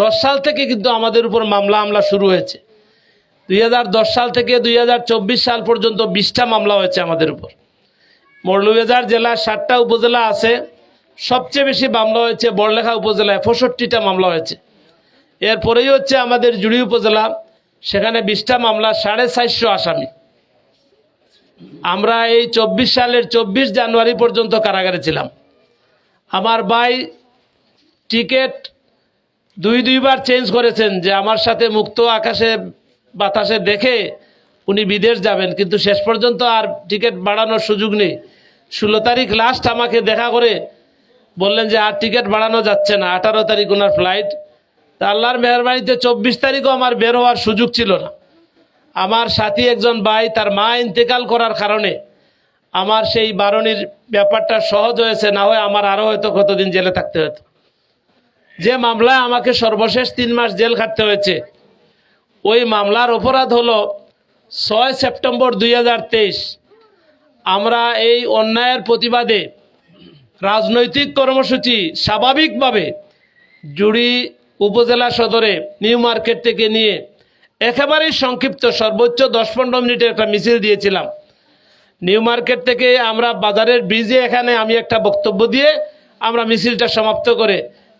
দশ সাল থেকে কিন্তু আমাদের উপর মামলা আমলা শুরু হয়েছে। দুই হাজার দশ সাল থেকে দুই হাজার চব্বিশ সাল পর্যন্ত বিশটা মামলা হয়েছে আমাদের উপর। মৌলভীবাজার জেলার ষাটটা উপজেলা আছে, সবচেয়ে বেশি মামলা হয়েছে বড়লেখা উপজেলায় পঁয়ষট্টিটা মামলা হয়েছে। এরপরেই হচ্ছে আমাদের জুড়ি উপজেলা, সেখানে বিশটা মামলা, সাড়ে চারশো আসামি। আমরা এই চব্বিশ সালের চব্বিশ জানুয়ারি পর্যন্ত কারাগারে ছিলাম। আমার ভাই টিকিট দুই দুইবার চেঞ্জ করেছেন যে আমার সাথে মুক্ত আকাশে, বাতাসে দেখে উনি বিদেশ যাবেন, কিন্তু শেষ পর্যন্ত আর টিকিট বাড়ানোর সুযোগ নেই। ষোলো তারিখ লাস্ট আমাকে দেখা করে বললেন যে আর টিকিট বাড়ানো যাচ্ছে না, আঠারো তারিখ ওনার ফ্লাইট তা আল্লাহর মেহরবানিতে চব্বিশ তারিখও আমার বের হওয়ার সুযোগ ছিল না। আমার সাথী একজন ভাই, তার মা ইন্তেকাল করার কারণে আমার সেই বারণির ব্যাপারটা সহজ হয়েছে, না হয় আমার আরও হয়তো কতদিন জেলে থাকতে হতো। যে মামলায় আমাকে সর্বশেষ তিন মাস জেল খাটতে হয়েছে, ওই মামলার অপরাধ হলো ছয় সেপ্টেম্বর দুই হাজার তেইশ। আমরা এই অন্যায়ের প্রতিবাদে রাজনৈতিক কর্মসূচি স্বাভাবিকভাবে জুড়ি উপজেলা সদরে নিউ মার্কেট থেকে নিয়ে একেবারেই সংক্ষিপ্ত সর্বোচ্চ দশ পনেরো মিনিটের একটা মিছিল দিয়েছিলাম। নিউ মার্কেট থেকে আমরা বাজারের ব্রিজে এখানে আমি একটা বক্তব্য দিয়ে আমরা মিছিলটা সমাপ্ত করে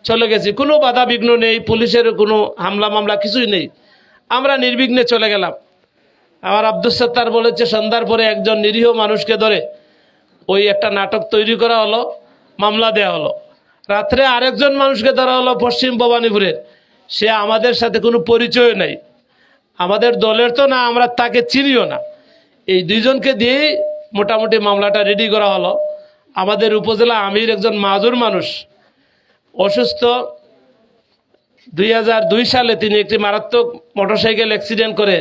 চলে গেছি। কোনো বাধা বিঘ্ন নেই, পুলিশের কোনো হামলা মামলা কিছুই নেই। আমরা নির্বিঘ্নে চলে গেলাম। আমার আব্দুল সত্তার বলেছে, সন্ধ্যার পরে একজন নিরীহ মানুষকে ধরে ওই একটা নাটক তৈরি করা হলো, মামলা দেওয়া হলো। রাত্রে আরেকজন মানুষকে ধরা হলো পশ্চিম ভবানীপুরের। সে আমাদের সাথে কোনো পরিচয় নাই। আমাদের দলের তো না, আমরা তাকে চিনিও না। এই দুইজনকে দিয়েই মোটামুটি মামলাটা রেডি করা হলো। আমাদের উপজেলা আমির একজন মাজুর মানুষ। অসুস্থ। দুই সালে তিনি একটি মারাত্মক মোটরসাইকেল অ্যাক্সিডেন্ট করে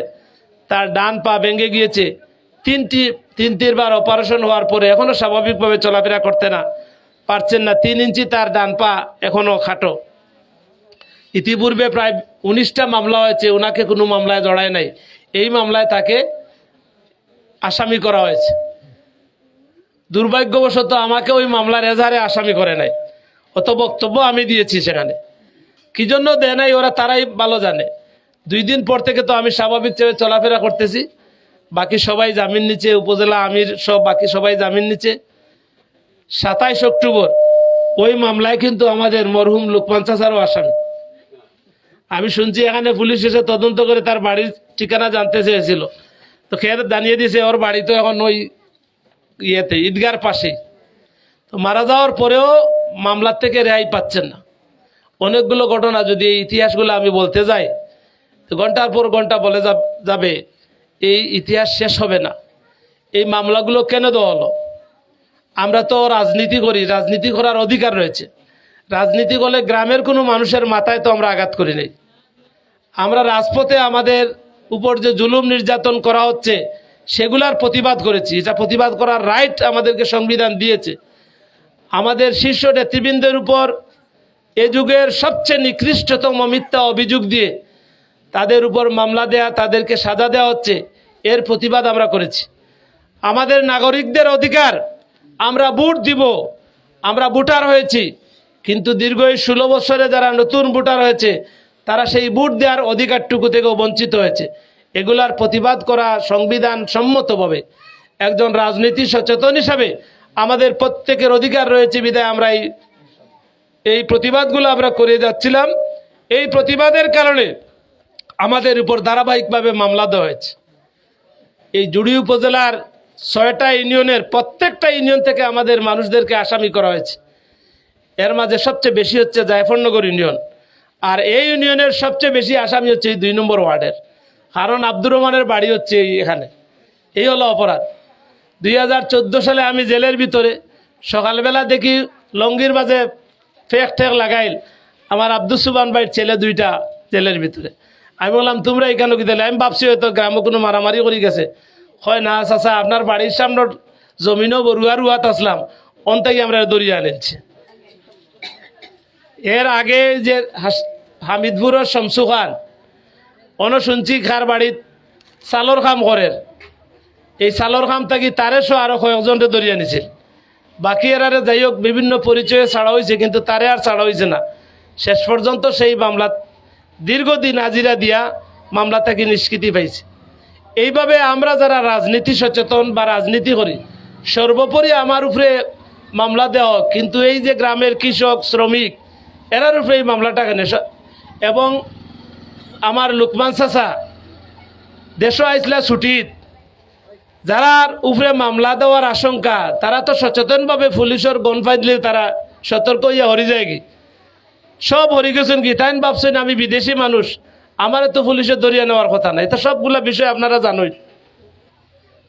তার ডান পা ভেঙে গিয়েছে। তিনটি তিন তিনবার অপারেশন হওয়ার পরে এখনও স্বাভাবিকভাবে চলাফেরা করতে না পারছেন না। তিন ইঞ্চি তার ডান পা এখনও খাটো। ইতিপূর্বে প্রায় উনিশটা মামলা হয়েছে ওনাকে কোনো মামলায় জড়ায় নাই। এই মামলায় তাকে আসামি করা হয়েছে। দুর্ভাগ্যবশত আমাকে ওই মামলার এজাহারে আসামি করে নাই। অত বক্তব্য আমি দিয়েছি সেখানে। কি জন্য দেয় নাই, ওরা তারাই ভালো জানে। দুই দিন পর থেকে তো আমি স্বাভাবিকভাবে চলাফেরা করতেছি। বাকি সবাই জামিন নিচে উপজেলা আমির সব, বাকি সবাই জামিন নিচে সাতাইশ অক্টোবর, ওই মামলায় কিন্তু আমাদের মরহুম লোকমান চাচারও আসামি। আমি শুনছি এখানে পুলিশ এসে তদন্ত করে তার বাড়ির ঠিকানা জানতে চেয়েছিল। তো খেয়ে জানিয়ে দিয়েছে, ওর বাড়ি তো এখন ওই ইয়েতে, ঈদগার পাশেই। তো মারা যাওয়ার পরেও মামলার থেকে রেহাই পাচ্ছেন না। অনেকগুলো ঘটনা যদি এই ইতিহাসগুলো আমি বলতে যাই ঘণ্টার পর ঘণ্টা বলে যাবে এই ইতিহাস শেষ হবে না। এই মামলাগুলো কেন দেওয়া হলো? আমরা তো রাজনীতি করি, রাজনীতি করার অধিকার রয়েছে। রাজনীতি করলে গ্রামের কোনো মানুষের মাথায় তো আমরা আঘাত করি নাই। আমরা রাজপথে আমাদের উপর যে জুলুম নির্যাতন করা হচ্ছে, সেগুলার প্রতিবাদ করেছি। এটা প্রতিবাদ করার রাইট আমাদেরকে সংবিধান দিয়েছে। আমাদের শীর্ষ নেতৃবৃন্দের উপর। এ যুগের সবচেয়ে নিকৃষ্টতম মিথ্যা অভিযোগ দিয়ে তাদের উপর মামলা দেয়া, তাদেরকে সাজা দেওয়া হচ্ছে, এর প্রতিবাদ আমরা করেছি। আমাদের নাগরিকদের অধিকার, আমরা ভোট দিব, আমরা ভোটার হয়েছি, কিন্তু দীর্ঘ এই ষোলো বছরে যারা নতুন ভোটার হয়েছে, তারা সেই ভোট দেওয়ার অধিকারটুকু থেকেও বঞ্চিত হয়েছে। এগুলার প্রতিবাদ করা সংবিধান সম্মতভাবে একজন রাজনীতি সচেতন হিসাবে আমাদের প্রত্যেকের অধিকার রয়েছে বিদায়, আমরা এই এই প্রতিবাদগুলো আমরা করে যাচ্ছিলাম। এই প্রতিবাদের কারণে আমাদের উপর ধারাবাহিকভাবে মামলা দেওয়া হয়েছে। এই জুড়ি উপজেলার ছয়টা ইউনিয়নের প্রত্যেকটা ইউনিয়ন থেকে আমাদের মানুষদেরকে আসামি করা হয়েছে। এর মাঝে সবচেয়ে বেশি হচ্ছে জায়ফরনগর ইউনিয়ন। আর এই ইউনিয়নের সবচেয়ে বেশি আসামি হচ্ছে এই দুই নম্বর ওয়ার্ডের। কারণ আব্দুর রহমানের বাড়ি হচ্ছে এখানে। এই হলো অপরাধ। দুই হাজার চোদ্দ সালে আমি জেলের ভিতরে সকালবেলা দেখি লঙ্গির মাঝে ফেক ঠেক লাগাইল। আমার আব্দুল সুবান ভাইয়ের ছেলে দুইটা জেলের ভিতরে। আমি বললাম, তোমরা এখানে কি দিলে আমি ভাবছি, হয়তো গ্রামে কোনো মারামারি করে গেছে। হয় না চাচা, আপনার বাড়ির সামনে জমিনও বরুয়া রুয়াত আসলাম। অন্তাকি আমরা দরিয়া আনেছি। এর আগে যে হামিদপুরের শমসু খান অন খার বাড়িত চালর কাম করে এই চালর কাম থাকি তারে সহ আরও কয়েকজনকে দরিয়া নিছিল বাকি এরারে যাই হোক বিভিন্ন পরিচয়ে ছাড়া হয়েছে কিন্তু তারে আর ছাড়া হয়েছে না। শেষ পর্যন্ত সেই মামলাত দীর্ঘদিন হাজিরা দিয়া মামলা থেকে নিষ্কৃতি পাইছে। এইভাবে আমরা যারা রাজনীতি সচেতন বা রাজনীতি করি সর্বোপরি আমার উপরে মামলা দেওয়া কিন্তু এই যে গ্রামের কৃষক, শ্রমিক, এরার উপরে এই মামলাটা কেন? এবং আমার লুকমান চাচা, দেশ আইসলা ছুটিত যারার উপরে মামলা দেওয়ার আশঙ্কা, তারা তো সচেতনভাবে পুলিশের গন ফাইলে তারা সতর্ক হইয়া হরি যায় কি সব হরি গেছেন কি? তাই ভাবছেন আমি বিদেশি মানুষ, আমার তো পুলিশে দরিয়া নেওয়ার কথা নাই। এটা সবগুলা বিষয় আপনারা জানোই।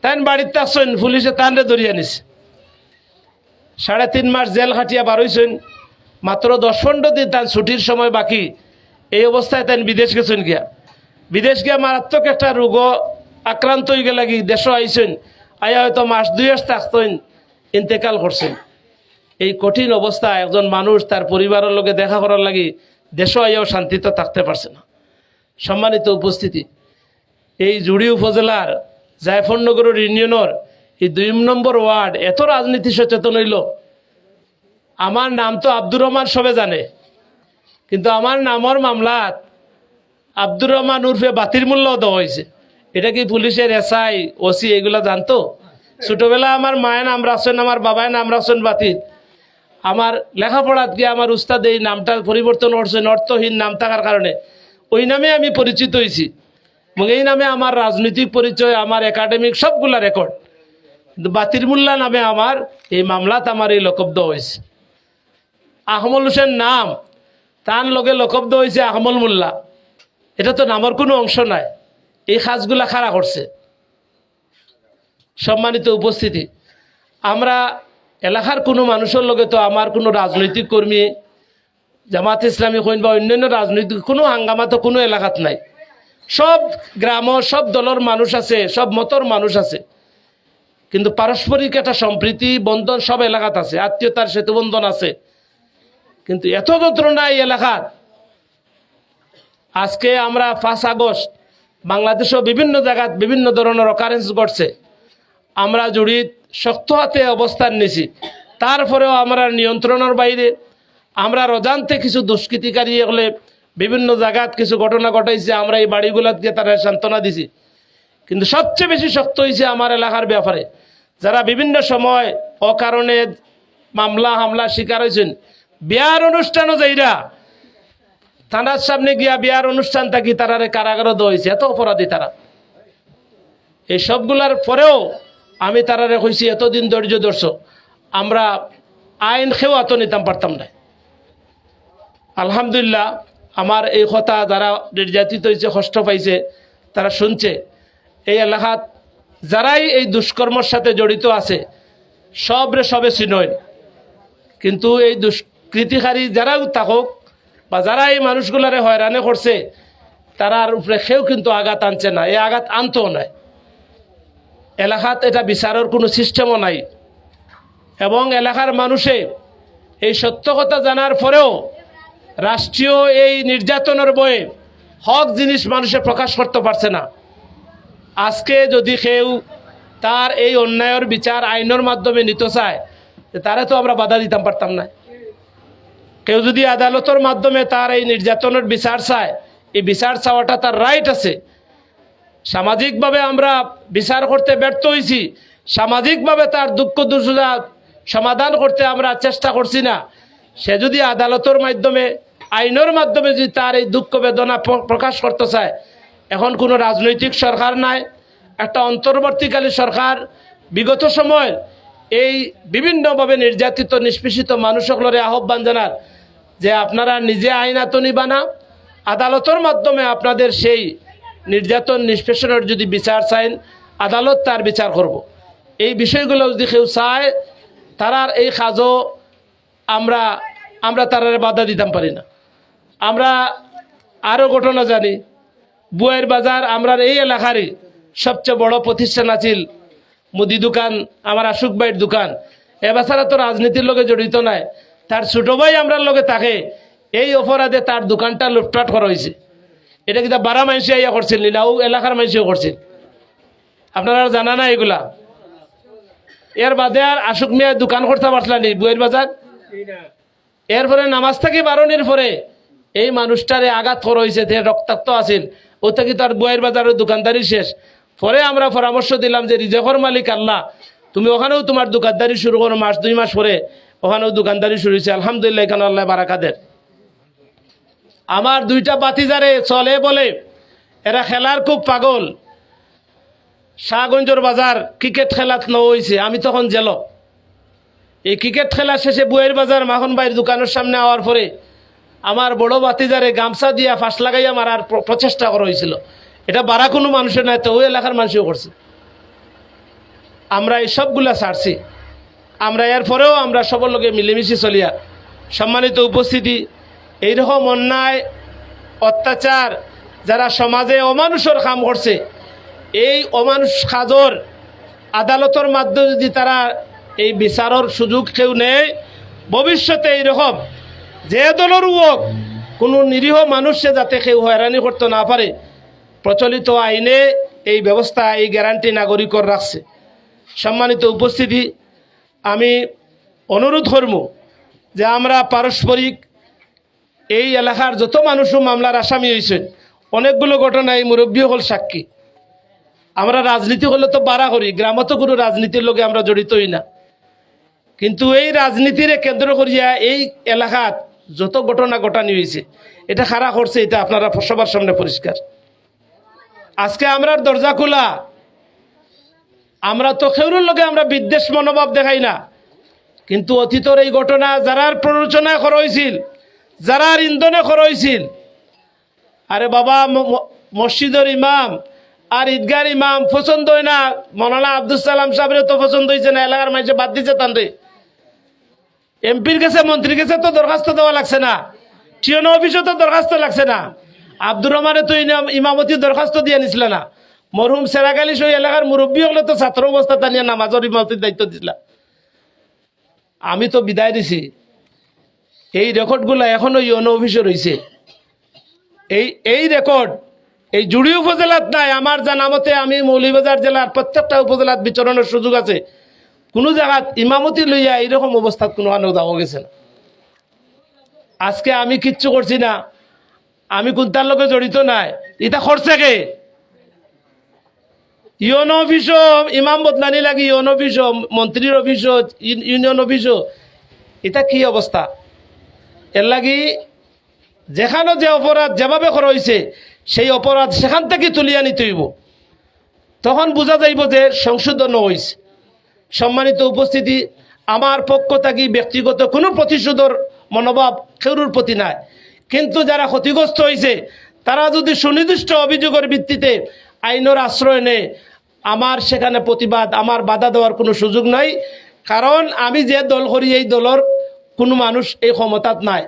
তাই বাড়িতে থাকছেন পুলিশে তানরে দরিয়া নিছে। সাড়ে তিন মাস জেল খাটিয়া বারোইছেন মাত্র দশ পনেরো দিন তার ছুটির সময় বাকি। এই অবস্থায় তাই বিদেশ গেছেন গিয়া। বিদেশ গিয়া মারাত্মক একটা রোগ আক্রান্ত হয়ে গেলে কি দেশ আইছেন? আয়া হয়তো মাস দুই মাস থাকতেন, ইন্তেকাল করছেন। এই কঠিন অবস্থা একজন মানুষ তার পরিবারের লোকে দেখা করার লাগি দেশ আইয়াও শান্তিতে থাকতে পারছে না। সম্মানিত উপস্থিতি, এই জুড়ি উপজেলার জায়ফরনগরের ইউনিয়নের এই দুই নম্বর ওয়ার্ড এত রাজনীতি সচেতন হইল। আমার নাম তো আব্দুর রহমান সবে জানে, কিন্তু আমার নামর মামলাত আব্দুর রহমান উর্ফে বাতির মূল্য দেওয়া হয়েছে। এটা কি পুলিশের এসআই, ওসি, এগুলো জানতো? ছোটবেলা আমার মায়ের নাম রাখছেন আমার বাবায় নাম রাখছেন বাতিল। আমার লেখাপড়াত গিয়ে আমার উস্তাদ এই নামটা পরিবর্তন করছেন অর্থহীন নাম থাকার কারণে। ওই নামে আমি পরিচিত হয়েছি। এবং এই নামে আমার রাজনৈতিক পরিচয়, আমার একাডেমিক সবগুলা রেকর্ড। কিন্তু বাতির মোল্লা নামে আমার এই মামলাত আমার এই লকব্দ হয়েছে। আহমল হোসেন নাম, তার লগে লকব্দ হয়েছে আহমল মোল্লা। এটা তো নামের কোনো অংশ নাই। এই সাজগুলা খাড়া করছে? সম্মানিত উপস্থিতি, আমরা এলাকার কোনো মানুষের লগে তো আমার কোনো রাজনৈতিক কর্মী, জামাত ইসলামী কইন বা অন্যান্য রাজনৈতিক কোনো হাঙ্গামা তো কোনো এলাকাত নাই। সব গ্রাম, সব দলের মানুষ আছে, সব মতর মানুষ আছে। কিন্তু পারস্পরিক একটা সম্প্রীতি, বন্ধন সব এলাকাত আছে, আত্মীয়তার সেতু বন্ধন আছে। কিন্তু এত যন্ত্রণা এই এলাকাত আজকে আমরা পাঁচ আগস্ট বাংলাদেশেও বিভিন্ন জায়গাত বিভিন্ন ধরনের অকারেন্স ঘটছে। আমরা জড়িত, শক্ত হাতে অবস্থান নিছি তারপরেও আমরা নিয়ন্ত্রণের বাইরে, আমরা রজান্তে কিছু দুষ্কৃতিকারী হলে বিভিন্ন জায়গাত কিছু ঘটনা ঘটাইছে, আমরা এই বাড়িগুলাত গিয়ে তারা সান্ত্বনা দিছি। কিন্তু সবচেয়ে বেশি শক্ত হয়েছে আমার এলাকার ব্যাপারে। যারা বিভিন্ন সময় অকারণে মামলা হামলা শিকার হয়েছেন বিয়ার অনুষ্ঠানও যাইরা থানার সামনে গিয়া বিয়ার অনুষ্ঠান থাকি, তারারে কারাগারও দেওয়া হয়েছে এত অপরাধী তারা। এই সবগুলার পরেও আমি তারারে কইছি, এতদিন ধৈর্য ধরছ। আমরা আইন খেয়েও এত নিতাম পারতাম না। আলহামদুলিল্লাহ, আমার এই কথা যারা নির্যাতিত হয়েছে কষ্ট পাইছে, তারা শুনছে। এই এলাকাত যারাই এই দুষ্কর্মর সাথে জড়িত আছে, সবরে সবে চিনয় কিন্তু এই দুষ্কৃতিকারী যারাও থাকুক বা যারা এই মানুষগুলারে হয়রানি করছে, তারার উপরে সেও কিন্তু আঘাত আনছে না। এই আঘাত আনতেও নাই। এলাকাত এটা বিচারের কোনো সিস্টেমও নাই। এবং এলাকার মানুষে এই সত্য কথা জানার পরেও রাষ্ট্রীয় এই নির্যাতনের বয়ে হক জিনিস মানুষে প্রকাশ করতে পারছে না। আজকে যদি কেউ তার এই অন্যায়ের বিচার আইনের মাধ্যমে নিতে চায়, তারে তো আমরা বাধা দিতাম পারতাম না। কেউ যদি আদালতের মাধ্যমে তার এই নির্যাতনের বিচার চায়, এই বিচার চাওয়াটা তার রাইট আছে। সামাজিকভাবে আমরা বিচার করতে ব্যর্থ হয়েছি সামাজিকভাবে তার দুঃখ দুর্যোগা সমাধান করতে আমরা চেষ্টা করছি না। সে যদি আদালতের মাধ্যমে, আইনের মাধ্যমে যদি তার এই দুঃখ বেদনা প্রকাশ করতে চায়, এখন কোনো রাজনৈতিক সরকার নাই, একটা অন্তর্বর্তীকালী সরকার, বিগত সময় এই বিভিন্নভাবে নির্যাতিত, নিষ্পেষিত মানুষগুলোরে আহ্বান জানার যে আপনারা নিজে আইন আত নিবা না আদালতের মাধ্যমে আপনাদের সেই নির্যাতন নিষ্পেষণের যদি বিচার চাইন, আদালত তার বিচার করব। এই বিষয়গুলো যদি কেউ চায়, তারার এই কাজও আমরা আমরা তারারে বাধা দিতাম পারি না। আমরা আরও ঘটনা জানি। বুয়ের বাজার আমরা এই এলাকারই সবচেয়ে বড় প্রতিষ্ঠান আছিল মুদি দোকান, আমার আশুক ভাইয়ের দোকান। এবাছাড়া তো রাজনীতির লগে জড়িত নাই। তার ছোট ভাই আমরার লগে থাকে, এই অপরাধে তার দোকানটা লুটপাট করা হয়েছে। এটা কিন্তু বারা মানুষে ইয়া করছিল না ও এলাকার মানুষেও করছিল আপনারা জানা না এগুলা? এর বাদে আর আশুক মিয়া দোকান করতে পারছিলেন বুয়ের বাজার? এরপরে নামাজ থেকে বারণের পরে এই মানুষটারে আঘাত করা হয়েছে তে রক্তাক্ত আছিল ও থেকে তার বইয়ের বাজারের দোকানদারি শেষ। পরে আমরা পরামর্শ দিলাম যে রিজেকর মালিক আল্লাহ, তুমি ওখানেও তোমার দোকানদারি শুরু করো মাস, দুই মাস পরে। ওখানেও দোকানদারি শুরু হয়েছে। আলহামদুলিল্লাহ, এখানে আল্লাহ বারাকাদের আমার দুইটা বাতিজারে চলে বলে, এরা খেলার খুব পাগল। শাহগঞ্জর বাজার ক্রিকেট খেলাত ন হয়েছে আমি তখন জেল। এই ক্রিকেট খেলা শেষে বুয়ের বাজার মাখন ভাইয়ের দোকানের সামনে আওয়ার পরে আমার বড় বাতিজারে গামছা দিয়া ফাঁস লাগাইয়া মারার প্র- প্রচেষ্টা করা হয়েছিল। এটা বাড়া কোনো মানুষের নাই তো ওই এলাকার মানুষও করছে। আমরা এই সবগুলা ছাড়ছি। আমরা এর পরেও আমরা সবার লোকে মিলেমিশে চলিয়া সম্মানিত উপস্থিতি, এইরকম অন্যায়, অত্যাচার যারা সমাজে অমানুষের কাম করছে, এই অমানুষ কাজর আদালতের মাধ্যমে যদি তারা এই বিচারের সুযোগ কেউ নেয়, ভবিষ্যতে এইরকম যে দলের হোক কোনো নিরীহ মানুষে যাতে কেউ হয়রানি করতে না পারে, প্রচলিত আইনে এই ব্যবস্থা, এই গ্যারান্টি নাগরিকর রাখছে। সম্মানিত উপস্থিতি আমি অনুরোধ করব যে আমরা পারস্পরিক এই এলাকার যত মানুষও মামলার আসামি হয়েছেন, অনেকগুলো ঘটনায় মুরব্বী হল সাক্ষী। আমরা রাজনীতি হলে তো বাড়া করি গ্রামত কোনো রাজনীতির লোকে আমরা জড়িত হই না। কিন্তু এই রাজনীতিরে কেন্দ্র করিয়া এই এলাকাত যত ঘটনা ঘটানি হয়েছে, এটা খারাপ করছে, এটা আপনারা সবার সামনে পরিষ্কার। আজকে আমরা দরজা খোলা আমরা তো খেউরের লোকে আমরা বিদ্বেষ মনোভাব দেখাই না। কিন্তু অতীতর এই ঘটনা যারার প্ররোচনা করা হয়েছিল যারার ইন্ধনে করা হয়েছিল আরে বাবা মসজিদের ইমাম আর ঈদগার ইমাম পছন্দ হয় না, মৌলানা আব্দুল সালাম সাহেবের তো পছন্দ হয়েছে না, এলাকার মানুষে বাদ দিচ্ছে তানরে এমপির কাছে, মন্ত্রীর কাছে তো দরখাস্ত দেওয়া লাগছে না টিওনো অফিসে তো দরখাস্ত লাগছে না। আব্দুর রহমানে তো ইমামতি দরখাস্ত দিয়ে নিছিল না। মরহুম সেরাগালি সই এলাকার মুরব্বী হলে তো ছাত্র অবস্থা তানিয়া নামাজের ইমামতির দায়িত্ব দিছিল। আমি তো বিদায় দিছি। এই রেকর্ডগুলো এখনও ইউনো অফিসে রয়েছে এই এই রেকর্ড এই জুড়ি উপজেলাত নাই। আমার জানা মতে আমি মৌলিবাজার জেলার প্রত্যেকটা উপজেলাত বিচরণের সুযোগ আছে। কোনো জায়গাত ইমামতি লইয়া এইরকম অবস্থাত কোনো আনো যাওয়া গেছে না। আজকে আমি কিচ্ছু করছি না। আমি কোনটার লোকে জড়িত নাই। এটা করছে কে? ইউনো অফিসও, ইমাম বদলানি লাগে ইউনো অফিসও, মন্ত্রীর অফিসও ইউন- ইউনিয়ন অফিসও। এটা কি অবস্থা? এর লাগি যেখানে যে অপরাধ যেভাবে করা হয়েছে সেই অপরাধ সেখান থেকে তুলিয়া নিতে হইব। তখন বোঝা যাইব যে সংশোধন হয়েছে সম্মানিত উপস্থিতি, আমার পক্ষ থাকি ব্যক্তিগত কোনো প্রতিশোধর মনোভাব কেউর প্রতি নাই। কিন্তু যারা ক্ষতিগ্রস্ত হয়েছে তারা যদি সুনির্দিষ্ট অভিযোগের ভিত্তিতে আইনের আশ্রয় নেয় আমার সেখানে প্রতিবাদ, আমার বাধা দেওয়ার কোনো সুযোগ নাই। কারণ আমি যে দল করি, এই দলের কোনো মানুষ এই ক্ষমতাত নাই।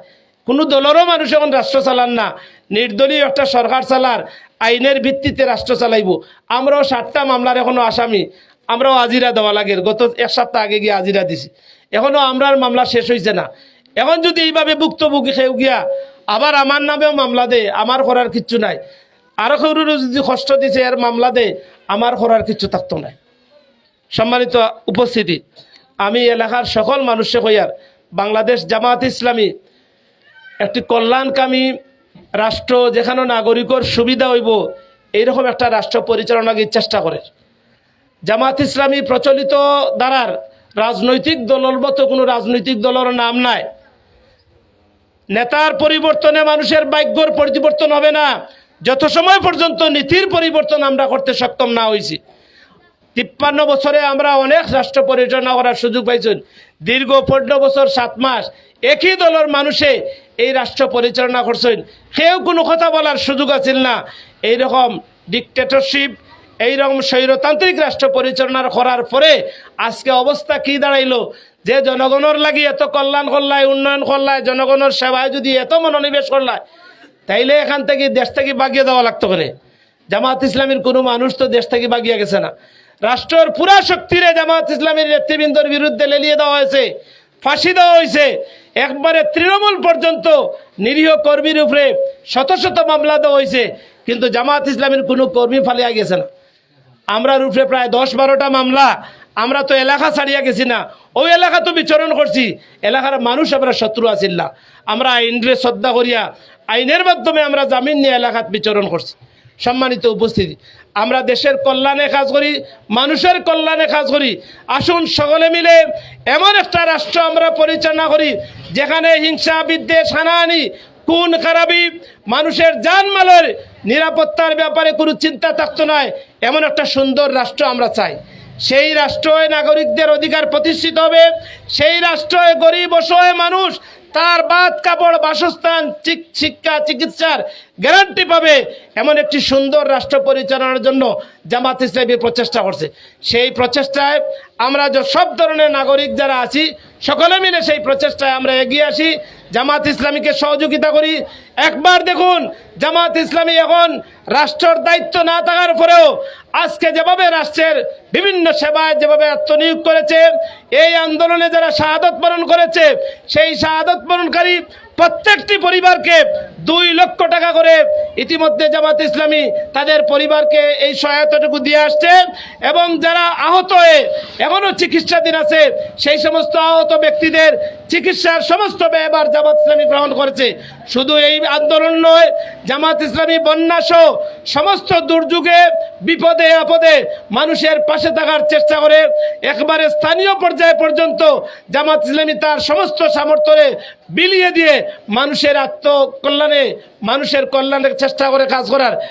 কোনো দলেরও মানুষ এখন রাষ্ট্র চালান না। নির্দলীয় একটা সরকার চালার আইনের ভিত্তিতে রাষ্ট্র চালাইব। আমরাও ষাটটা মামলার এখনও আসামি। আমরাও আজিরা দেওয়া লাগে। গত এক সপ্তাহ আগে গিয়ে আজিরা দিছি। এখনও আমরার মামলা শেষ হয়েছে না। এখন যদি এইভাবে ভুক্তভোগী খেয়ে গিয়া আবার আমার নামেও মামলা দে আমার করার কিচ্ছু নাই। আরও কেউরও যদি কষ্ট দিছে এর মামলা দে, আমার করার কিছু থাকতো না। সম্মানিত উপস্থিতি, আমি এলাকার সকল মানুষে কইয়ার বাংলাদেশ জামাত ইসলামী একটি কল্যাণকামী রাষ্ট্র, যেখানে নাগরিকর সুবিধা হইব, এইরকম একটা রাষ্ট্র পরিচালনাকে চেষ্টা করে। জামাত ইসলামী প্রচলিত দ্বারার রাজনৈতিক দলের মতো কোনো রাজনৈতিক দলের নাম নাই। নেতার পরিবর্তনে মানুষের ভাগ্যর পরিবর্তন হবে না। যত সময় পর্যন্ত নীতির পরিবর্তন আমরা করতে সক্ষম না হয়েছি তিপ্পান্ন বছরে আমরা অনেক রাষ্ট্র পরিচালনা করার সুযোগ পাইছেন। দীর্ঘ পনেরো বছর, সাত মাস একই দলের মানুষে এই রাষ্ট্র পরিচালনা করছেন। কেউ কোনো কথা বলার সুযোগ আছিল না। এইরকম ডিকটেটরশিপ এইরকম স্বৈরতান্ত্রিক রাষ্ট্র পরিচালনা করার পরে আজকে অবস্থা কি দাঁড়াইলো? যে জনগণের লাগি এত কল্যাণ করলায়, উন্নয়ন করলায়, জনগণের সেবায় যদি এত মনোনিবেশ করলায় তাইলে এখান থেকে দেশ থেকে বাগিয়ে দেওয়া লাগতো করে জামাত ইসলামের কোনো মানুষ তো দেশ থেকে বাগিয়ে গেছে না। রাষ্ট্রের পুরা শক্তিরে জামাত ইসলামের নেতৃবৃন্দর বিরুদ্ধে লেলিয়ে দেওয়া হয়েছে, ফাঁসি দেওয়া হয়েছে। একবারে তৃণমূল পর্যন্ত নিরীহ কর্মীর উপরে শত শত মামলা দেওয়া হয়েছে, কিন্তু জামাত ইসলামের কোনো কর্মী ফালিয়া গেছে না। আমরা রূপে প্রায় দশ বারোটা মামলা, আমরা তো এলাকা ছাড়িয়া গেছি না। ওই এলাকা তো বিচরণ করছি, এলাকার মানুষ আমরা শত্রু আছিল না আমরা আইনরে শ্রদ্ধা করিয়া আইনের মাধ্যমে আমরা জামিন নিয়ে এলাকাত বিচরণ করছি। সম্মানিত উপস্থিতি, আমরা দেশের কল্যাণে কাজ করি, মানুষের কল্যাণে কাজ করি, আসুন সকলে মিলে এমন একটা রাষ্ট্র আমরা পরিচালনা করি, যেখানে হিংসা, বিদ্বেষ, হানাহানি, খুন, খারাপি, মানুষের জানমালের নিরাপত্তার ব্যাপারে কোনো চিন্তা থাকতো নয়, এমন একটা সুন্দর রাষ্ট্র আমরা চাই। সেই রাষ্ট্রে নাগরিকদের অধিকার প্রতিষ্ঠিত হবে, সেই রাষ্ট্রে গরিব, অসহায় মানুষ তার বাদ কাপড়, বাসস্থান শিক্ষা, চিকিৎসার গ্যারান্টি পাবে এমন একটি সুন্দর রাষ্ট্র পরিচালনার জন্য জামাত ইসলামী প্রচেষ্টা করছে। সেই প্রচেষ্টায় আমরা সব ধরনের নাগরিক যারা আছি সকলে মিলে সেই প্রচেষ্টায় আমরা এগিয়ে আসি। জামাত ইসলামীকে সহযোগিতা করি। একবার দেখুন, জামাত ইসলামী এখন রাষ্ট্রের দায়িত্ব না থাকার পরেও আজকে যেভাবে রাষ্ট্রের বিভিন্ন সেবায় যেভাবে আত্মনিয়োগ করেছে, এই আন্দোলনে যারা শাহাদত পালন করেছে, সেই শাহাদত বরণকারী প্রত্যেকটি পরিবারকে দুই লক্ষ টাকা করে ইতিমধ্যে জামাত ইসলামী তাদের পরিবারকে এই সহায়তাটুকু দিয়ে আসছে এবং যারা আহত হয়ে এখনও চিকিৎসাধীন আছে, সেই সমস্ত আহত ব্যক্তিদের চিকিৎসার সমস্ত ব্যয়ভার জামাত ইসলামী গ্রহণ করেছে। শুধু এই আন্দোলন নয়, জামাত ইসলামী বন্যাসহ সমস্ত দুর্যোগে, বিপদে, আপদে মানুষের পাশে থাকার চেষ্টা করে। একবারে স্থানীয় পর্যায়ে পর্যন্ত জামাত ইসলামী তার সমস্ত সামর্থ্যে বিলিয়ে দিয়ে মানুষের আত্মকল্যাণে, মানুষের কল্যাণের চেষ্টা করে কাজ করার